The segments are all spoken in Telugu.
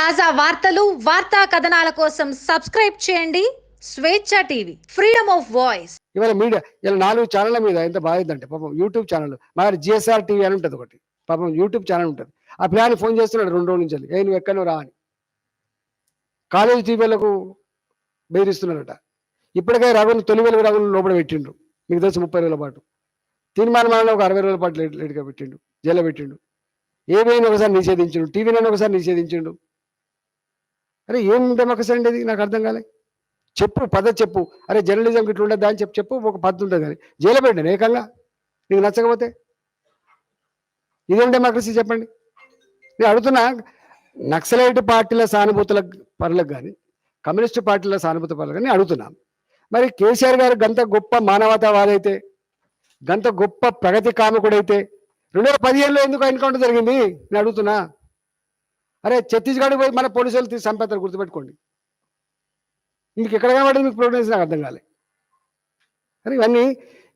తాజా వార్తలు వార్తా కథనాల కోసం సబ్స్క్రైబ్ చేయండి. Swecha TV freedom of voice. ఇవాళ మీడియా ఇలా నాలుగు ఛానళ్ళ మీద ఎంత బాగుందంటే పాపం యూట్యూబ్ ఛానల్ మా జిఎస్ఆర్ టీవీ అని ఉంటుంది ఒకటి. పాపం యూట్యూబ్ ఛానల్ ఉంటుంది. ఆ పిల్లని ఫోన్ చేస్తున్నాడు రెండు రోజుల నుంచి. ఏ నువ్వు ఎక్కడో రా అని. కాలేజీ టీవీలకు బెదిరిస్తున్నారట ఇప్పటికే రఘుని తొలి వేల రఘుని లోపల పెట్టిండు. మీకు తెలిసి ముప్పై వేల పాటు. తీర్మానం ఒక అరవై రోజుల పాటు లేట్ లేట్గా పెట్టిండు. జైల్లో పెట్టిండు. ఏమైనా ఒకసారి నిషేధించిండు. టీవీనైనా ఒకసారి నిషేధించిండు. అరే ఏం డెమోక్రసీ అండి ఇది? నాకు అర్థం కాలే. చెప్పు పద చెప్పు. అరే జర్నలిజం ఇట్లా ఉండదు అని చెప్పి చెప్పు ఒక పద్ధతి ఉంటుంది కానీ. జైలు పెట్టండి ఏకంగా. నీకు నచ్చకపోతే. ఇదేం డెమోక్రసీ చెప్పండి? నేను అడుగుతున్నా నక్సలైట్ పార్టీల సానుభూతుల పనులకు కానీ కమ్యూనిస్ట్ పార్టీల సానుభూతి పరులకు కానీ అడుగుతున్నాను మరి కేసీఆర్ గారు గంత గొప్ప మానవతావాదైతే గంత గొప్ప ప్రగతి కామకుడైతే రెండు వేల పదిహేనులో ఎందుకు ఎన్కౌంటర్ జరిగింది? నేను అడుగుతున్నా. అరే ఛత్తీస్గఢ్ పోయి మన పోలీసులు తీసి చంపేస్తారు గుర్తుపెట్టుకోండి. మీకు ఎక్కడ కనబడింది మీకు ప్రోగ్రెస్ నాకు అర్థం కాలే. అరే ఇవన్నీ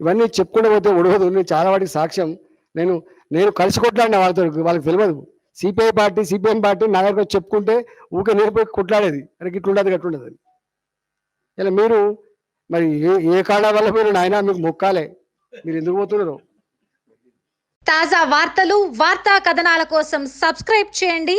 ఇవన్నీ చెప్పుకుంటూ పోతే ఉడవదు. నేను చాలా వాటికి సాక్ష్యం. నేను నేను కలిసి కొట్లాడిన వాళ్ళతో వాళ్ళకి తెలియదు సిపిఐ పార్టీ సిపిఎం పార్టీ నా దగ్గర చెప్పుకుంటే ఊకే నేర్పై కొట్లాడేది. అరే ఇట్లుండదు గట్లుండదు అని. ఇలా మీరు మరి ఏ ఏ కారణం వల్ల మీరు నాయన మీకు మొక్కాలే? మీరు ఎందుకు పోతున్నారు? తాజా వార్తలు వార్తా కథనాల కోసం సబ్స్క్రైబ్ చేయండి.